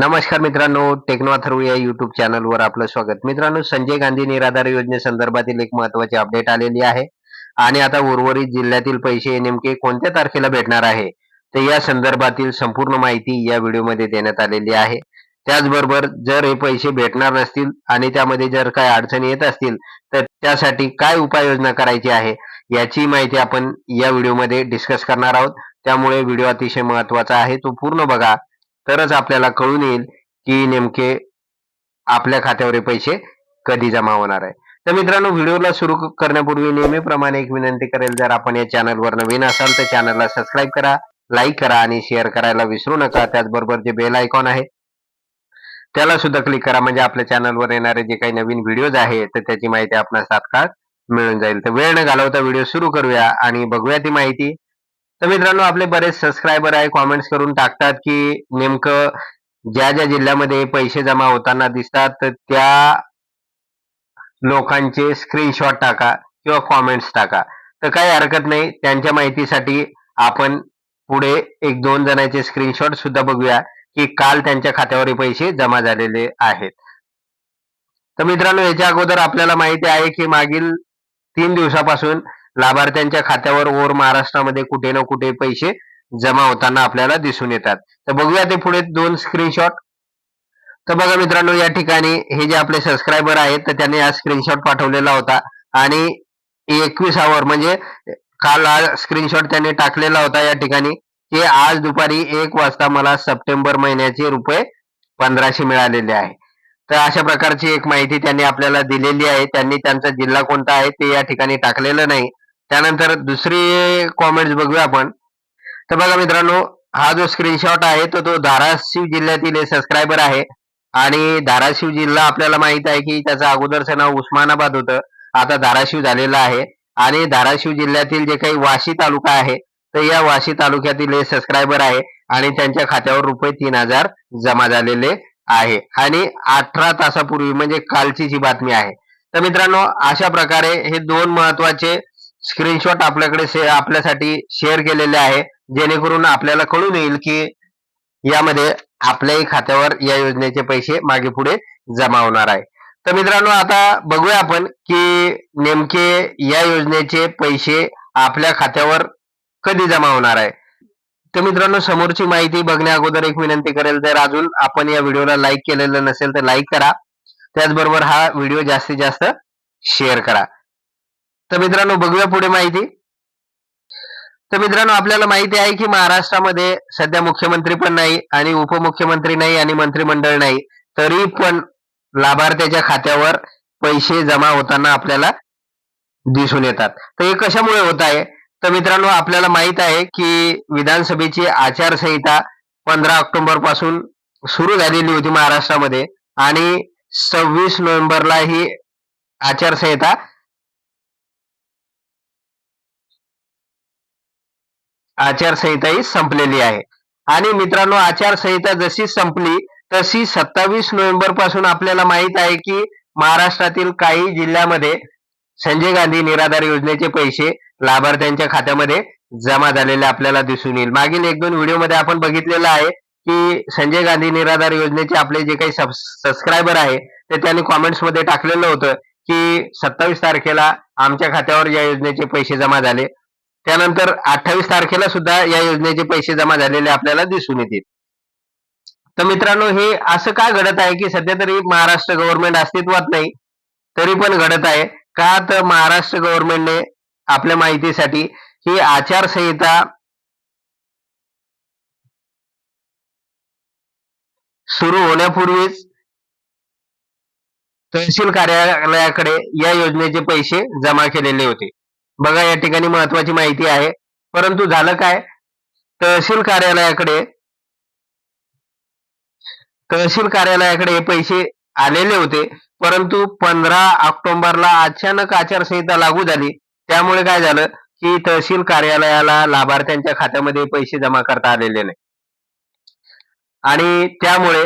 नमस्कार मित्रांनो टेक्नो या युट्यूब चॅनलवर आपलं स्वागत. मित्रांनो संजय गांधी निराधार योजनेसंदर्भातील एक महत्वाची अपडेट आलेली आहे. आणि आता उर्वरित जिल्ह्यातील पैसे नेमके कोणत्या तारखेला भेटणार आहे? तर या संदर्भातील संपूर्ण माहिती या व्हिडिओमध्ये देण्यात आलेली आहे. त्याचबरोबर जर हे पैसे भेटणार नसतील आणि त्यामध्ये जर काय अडचणी येत असतील तर त्यासाठी काय उपाययोजना करायची आहे याची माहिती आपण या व्हिडिओमध्ये डिस्कस करणार आहोत. त्यामुळे व्हिडिओ अतिशय महत्त्वाचा आहे. तो पूर्ण बघा. तरच आपल्याला कळून येईल की नेमके आपल्या खात्यावर पैसे कधी जमा होणार आहे. तर मित्रांनो व्हिडिओला सुरू करण्यापूर्वी नेहमीप्रमाणे एक विनंती करेल जर आपण या चॅनलवर नवीन असाल तर चॅनलला सबस्क्राईब करा लाईक करा आणि शेअर करायला विसरू नका. त्याचबरोबर जे बेल आयकॉन आहे त्याला सुद्धा क्लिक करा. म्हणजे आपल्या चॅनलवर येणारे जे काही नवीन व्हिडिओज आहेत तर त्याची माहिती आपण तात्काळ मिळून जाईल. तर वेळ न घालवता व्हिडिओ सुरू करूया आणि बघूया ती माहिती. तर मित्रांनो आपले बरेच सबस्क्रायबर आहे कॉमेंट्स करून टाकतात की नेमकं ज्या ज्या जिल्ह्यामध्ये पैसे जमा होताना दिसतात तर त्या लोकांचे स्क्रीनशॉट टाका किंवा कॉमेंट्स टाका. तर काही हरकत नाही त्यांच्या माहितीसाठी आपण पुढे एक दोन जणांचे स्क्रीनशॉट सुद्धा बघूया की काल त्यांच्या खात्यावर पैसे जमा झालेले आहेत. तर मित्रांनो याच्या अगोदर आपल्याला माहिती आहे की मागील तीन दिवसापासून लाभार्थ्यांच्या खात्यावर ओर महाराष्ट्रामध्ये कुठे ना कुठे पैसे जमा होताना आपल्याला दिसून येतात. तर बघूया ते पुढे दोन स्क्रीनशॉट तर बघा मित्रांनो या ठिकाणी हे जे आपले सबस्क्रायबर आहेत तर त्यांनी हा स्क्रीनशॉट पाठवलेला होता. आणि एकवीस आवर म्हणजे काल हा स्क्रीनशॉट त्यांनी टाकलेला होता या ठिकाणी की आज दुपारी एक वाजता मला सप्टेंबर महिन्याचे रुपये पंधराशे मिळालेले आहे. तर अशा प्रकारची एक माहिती त्यांनी आपल्याला दिलेली आहे. त्यांनी त्यांचा जिल्हा कोणता आहे ते या ठिकाणी टाकलेलं नाही. त्यानंतर दुसरी कॉमेंट्स बघूया आपण. तर बघा मित्रांनो हा जो स्क्रीनशॉट आहे तो तो धाराशिव जिल्ह्यातील सबस्क्रायबर आहे. आणि धाराशिव जिल्हा आपल्याला माहीत आहे की त्याचं अगोदरचं नाव उस्मानाबाद होतं. आता धाराशिव झालेलं आहे. आणि धाराशिव जिल्ह्यातील जे काही वाशी तालुका आहे तर या वाशी तालुक्यातील हे सबस्क्रायबर आहे. आणि त्यांच्या खात्यावर रुपये तीन हजार जमा झालेले आहे. आणि अठरा तासापूर्वी म्हणजे कालची जी बातमी आहे. तर मित्रांनो अशा प्रकारे हे दोन महत्त्वाचे स्क्रीनशॉट आपल्याकडे शे- आपल्यासाठी शेअर केलेले आहे. जेणेकरून आपल्याला कळून येईल की यामध्ये आपल्याही खात्यावर या योजनेचे पैसे मागे पुढे जमा होणार आहे. तर मित्रांनो आता बघूया आपण की नेमके या योजनेचे पैसे आपल्या खात्यावर कधी जमा होणार आहे. तर मित्रांनो समोरची माहिती बघण्या अगोदर एक विनंती करेल तर अजून आपण या व्हिडिओला लाईक केलेलं नसेल तर लाईक करा. त्याचबरोबर हा व्हिडिओ जास्तीत जास्त शेअर करा. तर मित्रांनो बघूया पुढे माहिती. तर मित्रांनो आपल्याला माहिती आहे की महाराष्ट्रामध्ये सध्या मुख्यमंत्री पण नाही आणि उपमुख्यमंत्री नाही आणि मंत्रिमंडळ नाही तरी पण लाभार्थ्याच्या खात्यावर पैसे जमा होताना आपल्याला दिसून येतात. तर हे कशामुळे होत आहे? तर मित्रांनो आपल्याला माहीत आहे की विधानसभेची आचारसंहिता पंधरा ऑक्टोबरपासून सुरू झालेली होती महाराष्ट्रामध्ये आणि सव्वीस नोव्हेंबरला ही आचारसंहिता आचारसंहिता ही संपलेली आहे. आणि मित्रांनो आचारसंहिता जशी संपली तशी सत्तावीस नोव्हेंबरपासून आपल्याला माहीत आहे की महाराष्ट्रातील काही जिल्ह्यामध्ये संजय गांधी निराधार योजनेचे पैसे लाभार्थ्यांच्या खात्यामध्ये जमा झालेले आपल्याला दिसून येईल. मागील एक दोन व्हिडिओमध्ये आपण बघितलेलं आहे की संजय गांधी निराधार योजनेचे आपले जे काही सबस्क्रायबर आहे ते त्यांनी कॉमेंट्समध्ये टाकलेलं होतं की सत्तावीस तारखेला आमच्या खात्यावर या योजनेचे पैसे जमा झाले. त्यानंतर अठ्ठावीस तारखेला सुद्धा या योजनेचे पैसे जमा झालेले आपल्याला दिसून येतील. तर मित्रांनो हे असं का घडत आहे की सध्या तरी महाराष्ट्र गव्हर्नमेंट अस्तित्वात नाही तरी पण घडत आहे. का तर महाराष्ट्र गव्हर्नमेंटने आपल्या माहितीसाठी ही आचारसंहिता सुरू होण्यापूर्वीच तहसील कार्यालयाकडे या योजनेचे पैसे जमा केलेले होते. बघा या ठिकाणी महत्वाची माहिती आहे. परंतु झालं काय? तहसील कार्यालयाकडे तहसील कार्यालयाकडे हे पैसे आलेले होते. परंतु पंधरा ऑक्टोबरला अचानक आचारसंहिता लागू झाली. त्यामुळे काय झालं की तहसील कार्यालयाला लाभार्थ्यांच्या खात्यामध्ये पैसे जमा करता आलेले नाही. आणि त्यामुळे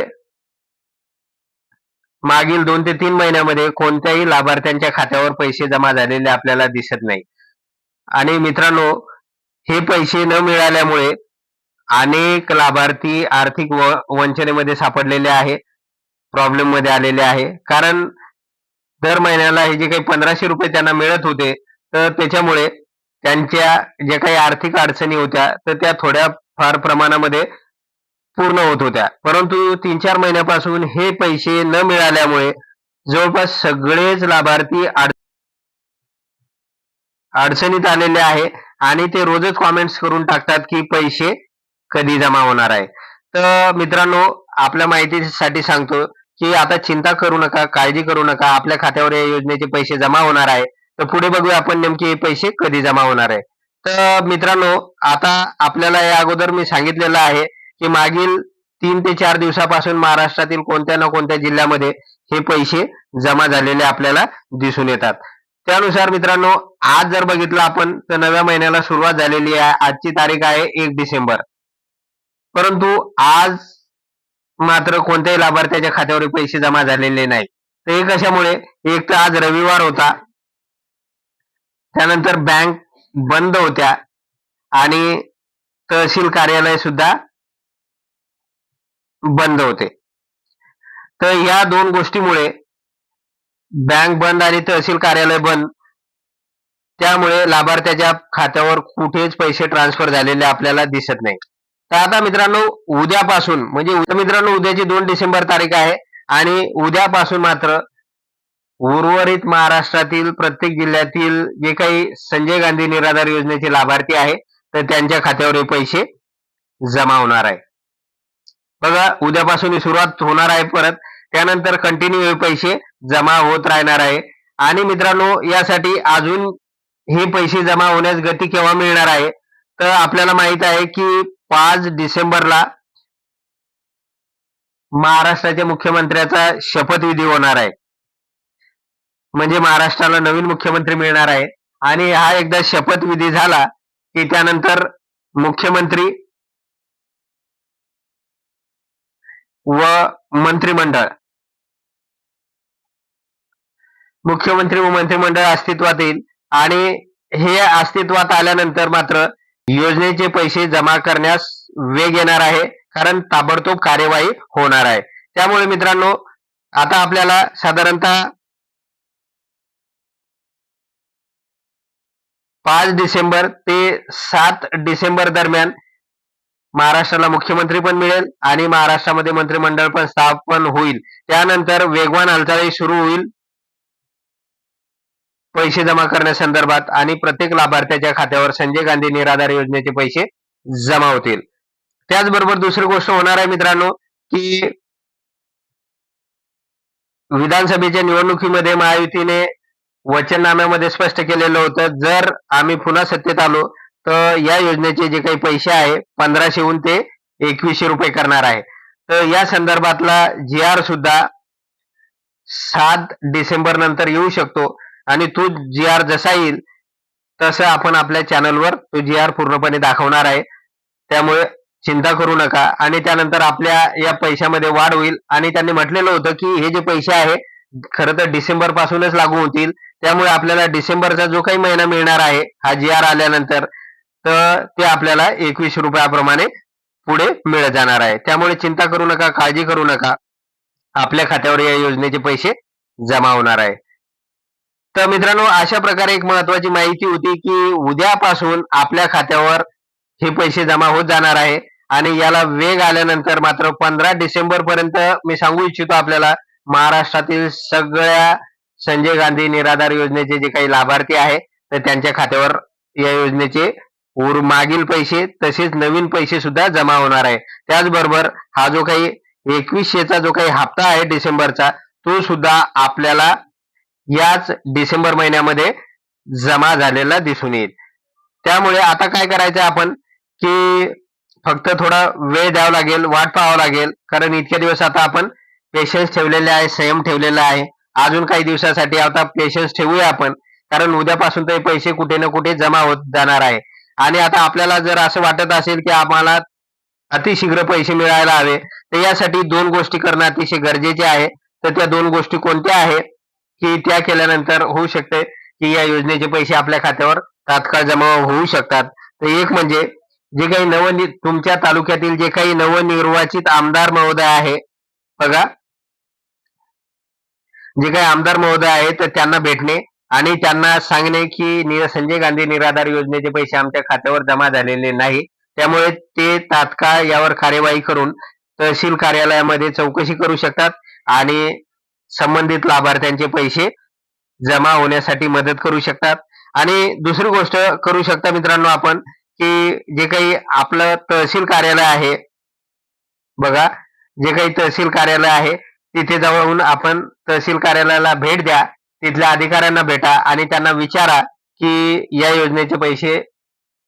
मागील दोन ते तीन महिन्यामध्ये कोणत्याही लाभार्थ्यांच्या खात्यावर पैसे जमा झालेले आपल्याला दिसत नाही. आणि मित्रांनो हे पैसे न मिळाल्यामुळे अनेक लाभार्थी आर्थिक व वंचनेमध्ये सापडलेले आहे प्रॉब्लेममध्ये आलेले आहे. कारण दर महिन्याला हे जे काही पंधराशे रुपये त्यांना मिळत होते तर त्याच्यामुळे त्यांच्या ज्या काही आर्थिक अडचणी होत्या तर त्या थोड्या फार प्रमाणामध्ये पूर्ण होत होत्या. परंतु तीन चार महिन्यापासून हे पैसे न मिळाल्यामुळे जवळपास सगळेच लाभार्थी अडचणीत आलेले आहे आणि ते रोजच कॉमेंट्स करून टाकतात की पैसे कधी जमा होणार आहे. तर मित्रांनो आपल्या माहितीसाठी सांगतो की आता चिंता करू नका काळजी करू नका. आपल्या खात्यावर या योजनेचे पैसे जमा होणार आहे. तर पुढे बघूया आपण नेमके हे पैसे कधी जमा होणार आहे. तर मित्रांनो आता आपल्याला या अगोदर मी सांगितलेलं आहे की मागील तीन ते चार दिवसापासून महाराष्ट्रातील कोणत्या ना कोणत्या जिल्ह्यामध्ये हे पैसे जमा झालेले आपल्याला दिसून येतात. त्यानुसार मित्रांनो आज जर बघितलं आपण तर नव्या महिन्याला सुरुवात झालेली आहे. आजची तारीख आहे एक डिसेंबर. परंतु आज मात्र कोणत्याही लाभार्थ्याच्या खात्यावर पैसे जमा झालेले नाही. तर हे कशामुळे? एक तर आज रविवार होता. त्यानंतर बँक बंद होत्या. आणि तहसील कार्यालय सुद्धा बंद होते. तर या दोन गोष्टीमुळे बँक बंद आणि तहसील कार्यालय बंद. त्यामुळे लाभार्थ्याच्या खात्यावर कुठेच पैसे ट्रान्सफर झालेले आपल्याला दिसत नाही. तर आता मित्रांनो उद्यापासून म्हणजे मित्रांनो उद्याची दोन डिसेंबर तारीख आहे आणि उद्यापासून मात्र उर्वरित महाराष्ट्रातील प्रत्येक जिल्ह्यातील जे काही संजय गांधी निराधार योजनेचे लाभार्थी आहे तर त्यांच्या खात्यावर हे पैसे जमा होणार आहे. बघा उद्यापासून ही सुरुवात होणार आहे परत. त्यानंतर कंटिन्यू हे पैसे जमा होत राहणार आहे. आणि मित्रांनो यासाठी अजून हे पैसे जमा होण्यास गती केव्हा मिळणार आहे? तर आपल्याला माहीत आहे की पाच डिसेंबरला महाराष्ट्राच्या मुख्यमंत्र्याचा शपथविधी होणार आहे. म्हणजे महाराष्ट्राला नवीन मुख्यमंत्री मिळणार आहे. आणि हा एकदा शपथविधी झाला की त्यानंतर मुख्यमंत्री व मंत्रिमंडळ मुख्यमंत्री व मंत्रिमंडळ अस्तित्वात येईल. आणि हे अस्तित्वात आल्यानंतर मात्र योजनेचे पैसे जमा करण्यास वेग येणार आहे. कारण ताबडतोब कार्यवाही होणार आहे. त्यामुळे मित्रांनो आता आपल्याला साधारणतः पाच डिसेंबर ते सात डिसेंबर दरम्यान महाराष्ट्राला मुख्यमंत्री पण मिळेल आणि महाराष्ट्रामध्ये मंत्रिमंडळ पण स्थापन होईल. त्यानंतर वेगवान हालचाली सुरू होईल. पैसे जमा करण्यासंदर्भात आणि प्रत्येक लाभार्थ्याच्या खात्यावर संजय गांधी निराधार योजनेचे पैसे जमा होतील. त्याचबरोबर दुसरी गोष्ट होणार आहे मित्रांनो की विधानसभेच्या निवडणुकीमध्ये महायुतीने वचननाम्यामध्ये स्पष्ट केलेलं होतं जर आम्ही पुन्हा सत्तेत आलो तर या योजनेचे जे काही पैसे आहे पंधराशेहून ते एकवीसशे रुपये करणार आहे. तर या संदर्भातला जी आर सुद्धा सात डिसेंबर नंतर येऊ शकतो. आणि तो जी आर जसा येईल तसं आपण आपल्या चॅनलवर तो जी आर पूर्णपणे दाखवणार आहे. त्यामुळे चिंता करू नका. आणि त्यानंतर आपल्या या पैशामध्ये वाढ होईल. आणि त्यांनी म्हटलेलं होतं की हे जे पैसे आहे खरं तर डिसेंबर पासूनच लागू होतील. त्यामुळे आपल्याला डिसेंबरचा जो काही महिना मिळणार आहे हा जी आर आल्यानंतर तर ते आपल्याला एकवीस रुपयाप्रमाणे पुढे मिळत जाणार आहे. त्यामुळे चिंता करू नका काळजी करू नका. आपल्या खात्यावर या योजनेचे पैसे जमा होणार आहे. तर मित्रांनो अशा प्रकारे एक महत्वाची माहिती होती की उद्यापासून आपल्या खात्यावर हे पैसे जमा होत जाणार आहे. आणि याला वेग आल्यानंतर मात्र पंधरा डिसेंबर पर्यंत मी सांगू इच्छितो आपल्याला महाराष्ट्रातील सगळ्या संजय गांधी निराधार योजनेचे जे काही लाभार्थी आहे तर त्यांच्या खात्यावर या योजनेचे उर मागील पैसे तसेच नवीन पैसे सुद्धा जमा होणार आहे. त्याचबरोबर हा जो काही एकवीसशेचा जो काही हप्ता आहे डिसेंबरचा तो सुद्धा आपल्याला याच डिसेंबर महिन्यामध्ये जमा झालेला दिसून येईल. त्यामुळे आता काय करायचं आपण? की फक्त थोडा वेळ द्यावा लागेल वाट पाहावं लागेल. कारण इतक्या दिवस आता आपण पेशन्स ठेवलेले आहे संयम ठेवलेला आहे. अजून काही दिवसासाठी आता पेशन्स ठेवूया आपण. कारण उद्यापासून ते पैसे कुठे ना कुठे जमा होत जाणार आहे. आणि आता आपल्याला जर असं वाटत असेल की आम्हाला अतिशीघ्र पैसे मिळायला हवे तर यासाठी दोन गोष्टी करणं अतिशय गरजेचे आहे. तर त्या दोन गोष्टी कोणत्या आहे की त्या केल्यानंतर होऊ शकते की या योजनेचे पैसे आपल्या खात्यावर तात्काळ जमा होऊ शकतात. तर एक म्हणजे जे काही नवनि तुमच्या तालुक्यातील जे काही नवनिर्वाचित आमदार महोदय आहे बघा. जे काही आमदार महोदय आहे तर त्यांना भेटणे आणि त्यांना सांगणे की संजय गांधी निराधार योजनेचे पैसे आमच्या खात्यावर जमा झालेले नाही. त्यामुळे ते तात्काळ यावर कार्यवाही करून तहसील कार्यालयामध्ये चौकशी करू शकतात आणि संबंधित लाभार्थ्यांचे पैसे जमा होण्यासाठी मदत करू शकतात. आणि दुसरी गोष्ट करू शकता मित्रांनो आपण की जे काही आपलं तहसील कार्यालय आहे बघा जे काही तहसील कार्यालय आहे तिथे जाऊन आपण तहसील कार्यालयाला भेट द्या तिथल्या अधिकाऱ्यांना भेटा आणि त्यांना विचारा की या योजनेचे पैसे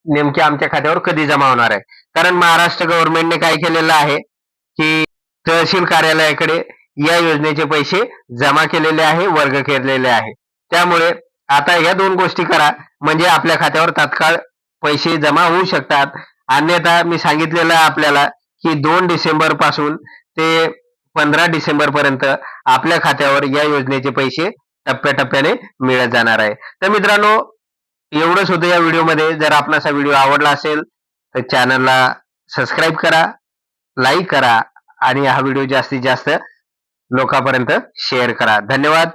नेमके आमच्या खात्यावर कधी जमा होणार आहे. कारण महाराष्ट्र गव्हर्नमेंटने काय केलेलं आहे की तहसील कार्यालयाकडे या योजनेचे पैसे जमा केलेले आहे वर्ग केलेले आहे. त्यामुळे आता या दोन गोष्टी करा. म्हणजे आपल्या खात्यावर तात्काळ पैसे जमा होऊ शकतात. अन्यथा मी सांगितलेलं आपल्याला की दोन डिसेंबरपासून ते पंधरा डिसेंबर पर्यंत आपल्या खात्यावर या योजनेचे पैसे टप्प्याटप्प्याने मिळत जाणार आहे. तर मित्रांनो एवढंच होतं या व्हिडिओमध्ये. जर आपणास हा व्हिडिओ आवडला असेल तर चॅनलला सबस्क्राईब करा लाईक करा आणि हा व्हिडिओ जास्तीत जास्त लोकांपर्यंत शेअर करा. धन्यवाद.